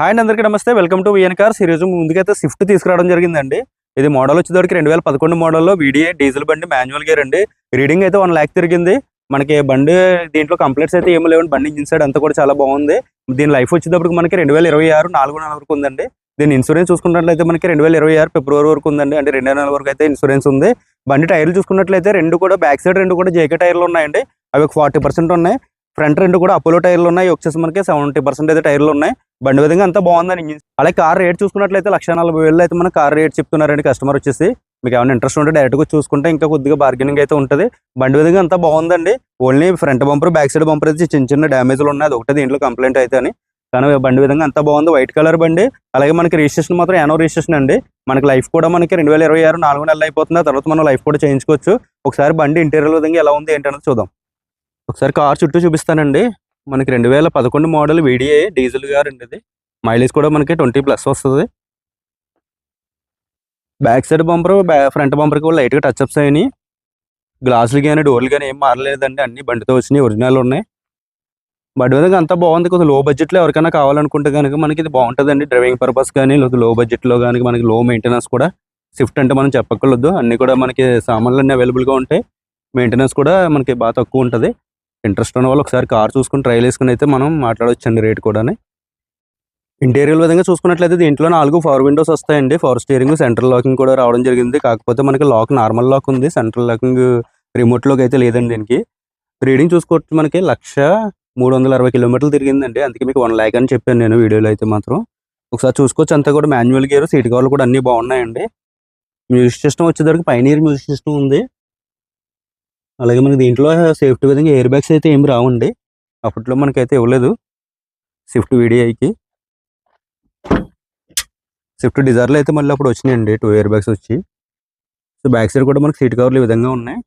Hi అండి అందరికీ నమస్తే. వెల్కమ్ టు విఎన్ కార్స్ ఈరోజు ముందుకైతే స్విఫ్ట్ తీసుకురావడం జరిగిందండి. ఇది మోడల్ వచ్చేసరికి రెండు వేల పదకొండు మోడల్లో వీడియో డీజిల్ బండి మాన్యువల్ గేర్ అండి. రీడింగ్ అయితే వన్ ల్యాక్ తిరిగింది. మనకి బండి దీంట్లో కంప్లీట్స్ అయితే ఏమి లేవండి. బండి ఇంజిన్ సైడ్ అంతా కూడా చాలా బాగుంది. దీని లైఫ్ వచ్చేటప్పుడు మనకి రెండు వేల ఇరవై ఆరు నాలుగు నెలల వరకు ఉందండి. దీని ఇన్సూరెన్స్ చూసుకున్నట్లయితే మనకి రెండు వేల ఇరవై ఆరు ఫిబ్రవరి వరకు ఉందండి. అంటే రెండు నెలల వరకు అయితే ఇన్సూరెన్స్ ఉంది. బండి టైర్లు చూసుకున్నట్లయితే రెండు కూడా బ్యాక్ సైడ్ రెండు కూడా జేకే టైర్లు ఉన్నాయండి. అవి ఒక ఫార్టీ పర్సెంట్ ఉన్నాయి. ఫ్రంట్ రెండు కూడా అపోలో టైర్లు ఉన్నాయి. వచ్చేసి మనకి సెవెంటీ పర్సెంట్ అయితే టైర్లు ఉన్నాయి. బండి విధంగా అంతా బాగుందని ఇంజిన్. అలాగే కార్ రేట్ చూసుకున్నట్లయితే లక్ష నలభై వేలు అయితే మన కార్ రేట్ చెప్తున్నారండి కస్టమర్ వచ్చేసి. మీకు ఏమైనా ఇంట్రెస్ట్ ఉంటే డైరెక్ట్గా చూసుకుంటే ఇంకా కొద్దిగా బార్గెనింగ్ అయితే ఉంటుంది. బండి విధంగా అంతా బాగుందండి. Only front bumper back side bumper అయితే చిన్న చిన్న డ్యామేజ్లు ఉన్నాయి. అది ఒకటే దీంట్లో కంప్లైంట్ అయితే అని. కానీ బండి విధంగా అంతా బాగుంది. వైట్ కలర్ బండి. అలాగే మనకి రిజిస్ట్రేషన్ మాత్రం ఎనో రిజిస్ట్రేషన్ అండి. మనకి లైఫ్ కూడా మనకి రెండు వేల ఇరవై ఆరు నాలుగు నెలలు అయిపోతుంది తర్వాత మనం లైఫ్ కూడా చేయించుకోవచ్చు. ఒకసారి బండి ఇంటీరియర్ విధంగా ఎలా ఉంది ఏంటనేది చూద్దాం. ఒకసారి కార్ చుట్టూ చూపిస్తానండి. మనకి రెండు వేల పదకొండు మోడల్ వీడియే డీజిల్ గారు ఇది. మైలేజ్ కూడా మనకి ట్వంటీ ప్లస్ వస్తుంది. బ్యాక్ సైడ్ బంపర్ ఫ్రంట్ బంపర్కి కూడా లైట్గా టచ్ అప్స్ అయినాయి. గ్లాసులు కానీ డోర్లు కానీ ఏం మారలేదండి. అన్ని బండితో వచ్చినాయి ఒరిజినల్ ఉన్నాయి. బండి విధంగా అంతా బాగుంది. కొద్దిగా లో బడ్జెట్లో ఎవరికైనా కావాలనుకుంటే కనుక మనకి ఇది బాగుంటుందండి. డ్రైవింగ్ పర్పస్ కానీ లేదా లో బడ్జెట్లో కానీ మనకి లో మెయింటెనెన్స్ కూడా స్విఫ్ట్ అంటే మనం చెప్పక్కర్లేదు. అన్ని కూడా మనకి సామాన్లు అన్ని అవైలబుల్గా ఉంటాయి. మెయింటెనెన్స్ కూడా మనకి బాగా తక్కువ ఉంటుంది. ఇంట్రెస్ట్ ఉన్న వాళ్ళు ఒకసారి కార్ చూసుకుని ట్రైల్ వేసుకుని అయితే మనం మాట్లాడవచ్చండి రేట్ కూడా ఇంటీరియర్ విధంగా చూసుకున్నట్లయితే దీంట్లో నాలుగు పవర్ విండోస్ వస్తాయండి. పవర్ స్టీరింగ్ సెంట్రల్ లాకింగ్ కూడా రావడం జరిగింది. కాకపోతే మనకి లాక్ నార్మల్ లాక్ ఉంది. సెంట్రల్ లాకింగ్ రిమోట్లోకి అయితే లేదండి దీనికి. రీడింగ్ చూసుకోవచ్చు మనకి. లక్ష మూడు వందల అరవై కిలోమీటర్లు తిరిగిందండి. అందుకే మీకు వన్ ల్యాక్ అని చెప్పాను నేను వీడియోలో అయితే మాత్రం. ఒకసారి చూసుకోవచ్చు. అంతా కూడా మాన్యువల్ గేర్ సీట్ కవర్లు కూడా అన్ని బాగున్నాయండి. మ్యూజిక్ సిస్టమ్ వచ్చేసరికి పైనీర్ మ్యూజిక్ సిస్టమ్ ఉంది. అలాగే మనకి దీంట్లో సేఫ్టీ విధంగా ఎయిర్ బ్యాగ్స్ అయితే ఏమి రావండి. అప్పట్లో మనకైతే ఇవ్వలేదు. స్విఫ్ట్ వీడియోకి స్విఫ్ట్ డిజైర్లో అయితే మళ్ళీ అప్పుడు వచ్చినాయండి. టూ ఇయర్ బ్యాగ్స్ వచ్చి. సో బ్యాక్ సైడ్ కూడా మనకి సీట్ కవర్లు ఈ విధంగా ఉన్నాయి.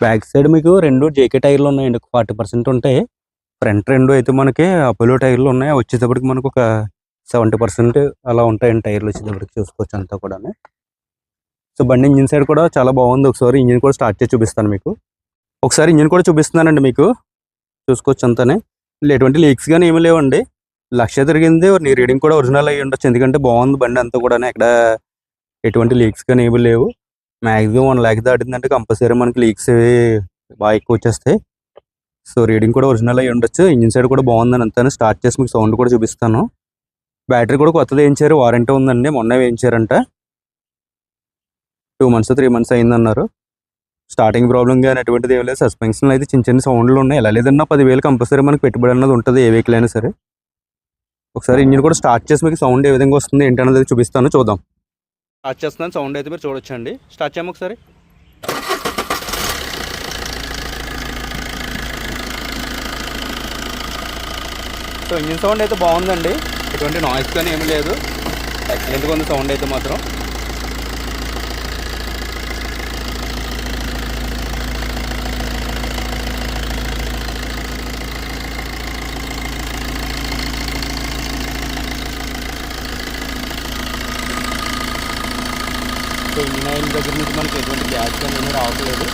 బ్యాక్ సైడ్ మీకు రెండు జేకే టైర్లు ఉన్నాయండి. ఒక ఫార్టీ పర్సెంట్ ఉంటాయి ఫ్రంట్ రెండు అయితే మనకి అపోలో టైర్లు ఉన్నాయి. వచ్చేటప్పటికి మనకు ఒక సెవెంటీ పర్సెంట్ అలా ఉంటాయండి టైర్లు. వచ్చేటప్పటికి చూసుకోవచ్చు అంతా కూడా సో బండి ఇంజిన్ సైడ్ కూడా చాలా బాగుంది. ఒకసారి ఇంజిన్ కూడా స్టార్ట్ చేసి చూపిస్తాను మీకు. ఒకసారి ఇంజిన్ కూడా చూపిస్తున్నానండి మీకు. చూసుకోవచ్చు అంతానే. ఎటువంటి లీక్స్ కానీ ఏమీ లేవండి. లక్ష తిరిగింది. నీ రీడింగ్ కూడా ఒరిజినల్ అయ్యి ఉండొచ్చు. ఎందుకంటే బాగుంది బండి అంతా కూడా ఇక్కడ ఎటువంటి లీక్స్ కానీ ఏమీ లేవు. మ్యాక్సిమం వన్ ల్యాక్ దాటిందంటే కంపల్సరీ మనకి లీక్స్ బాగా ఎక్కువ వచ్చేస్తాయి. సో రీడింగ్ కూడా ఒరిజినల్ అయ్యి ఉండొచ్చు. ఇంజిన్ సైడ్ కూడా బాగుందని అంతా స్టార్ట్ చేసి మీకు సౌండ్ కూడా చూపిస్తాను. బ్యాటరీ కూడా కొత్తది వేయించారు. వారంటీ ఉందండి. మొన్న వేయించారంట. టూ మంత్స్ త్రీ మంత్స్ అయిందన్నారు. స్టార్టింగ్ ప్రాబ్లం కానీ అటువంటిది ఏం లేదు. సస్పెన్షన్ అయితే చిన్న చిన్న సౌండ్లు ఉన్నాయి. ఎలా లేదన్నా పదివేలు కంపల్సరీ మనకు పెట్టుబడి అన్నది ఉంటుంది. ఏ వెహికల్ అయినా సరే. ఒకసారి ఇంజిన్ కూడా స్టార్ట్ చేసి మీకు సౌండ్ ఏ విధంగా వస్తుంది ఏంటన్నది చూపిస్తాను. చూద్దాం. స్టార్ట్ చేస్తున్నాను. సౌండ్ అయితే మీరు చూడొచ్చండి. స్టార్ట్ చేయము ఒకసారి? సో ఇంజిన్ సౌండ్ అయితే బాగుందండి. ఎటువంటి నాయిస్ కానీ ఏమీ లేదు. ఎక్సలెంట్గా ఉంది సౌండ్ అయితే మాత్రం. ఇంజిన్ ఆయిల్ దగ్గర నుంచి మనకి ఎటువంటి గ్యాస్ కానీ రావట్లేదు.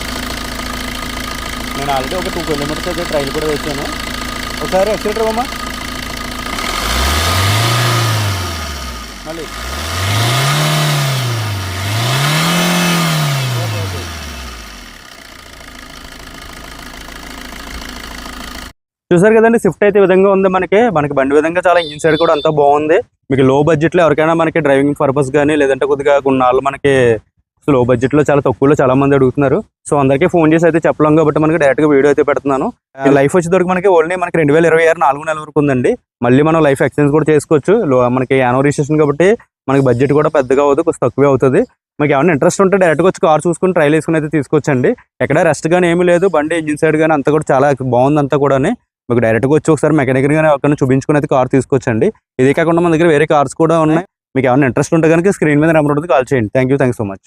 నేను ఆల్రెడీ ఒక టూ కిలోమీటర్స్ అయితే ట్రైల్ కూడా వేసాను. ఒకసారి ఎక్సిలేటర్ అమ్మా మళ్ళీ. చూసారు కదండి స్విఫ్ట్ అయితే విధంగా ఉంది మనకి. మనకి బండి విధంగా చాలా ఇంజిన్ సైడ్ కూడా అంతా బాగుంది. మీకు లో బడ్జెట్లో ఎవరికైనా మనకి డ్రైవింగ్ పర్పస్ కానీ లేదంటే కొద్దిగా కొన్నాళ్ళు మనకి లో బడ్జెట్లో చాలా తక్కువలో చాలా మంది అడుగుతున్నారు. సో అందరికీ ఫోన్ చేసి అయితే చెప్పలేం కాబట్టి మనకి డైరెక్ట్గా వీడియో అయితే పెడుతున్నాను. లైఫ్ వచ్చేసరికి మనకి ఓన్లీ మనకి రెండు వేల ఇరవై ఆరు నాలుగు నెలల వరకు ఉందండి. మళ్ళీ మనం లైఫ్ ఎక్స్చేంజ్ కూడా చేసుకోవచ్చు. మనకి యానో రిజిస్ట్రేషన్ కాబట్టి మనకి బడ్జెట్ కూడా పెద్దగా అవుతుంది కొంచెం తక్కువే అవుతుంది. మీకు ఏమైనా ఇంట్రెస్ట్ ఉంటే డైరెక్ట్గా వచ్చి కార్ చూసుకుని ట్రైల్ వేసుకుని అయితే తీసుకోవచ్చండి ఎక్కడ రెస్ట్ కానీ ఏమీ లేదు. బండి ఇంజిన్ సైడ్ కానీ అంతా కూడా చాలా బాగుంది అంతా కూడా మీకు డైరెక్ట్గా వచ్చి ఒకసారి మెకానిక్ గానీ ఎవరికైనా చూపించుకుని అయితే కార్ తీసుకోవచ్చండి ఇదే కాకుండా మన దగ్గర వేరే కార్స్ కూడా ఉన్నాయి. మీకు ఏమైనా ఇంట్రెస్ట్ ఉంటే కనుక స్క్రీన్ మీద నెంబర్ ఉంటుంది కాల్ చేయండి. Thank you thank so much.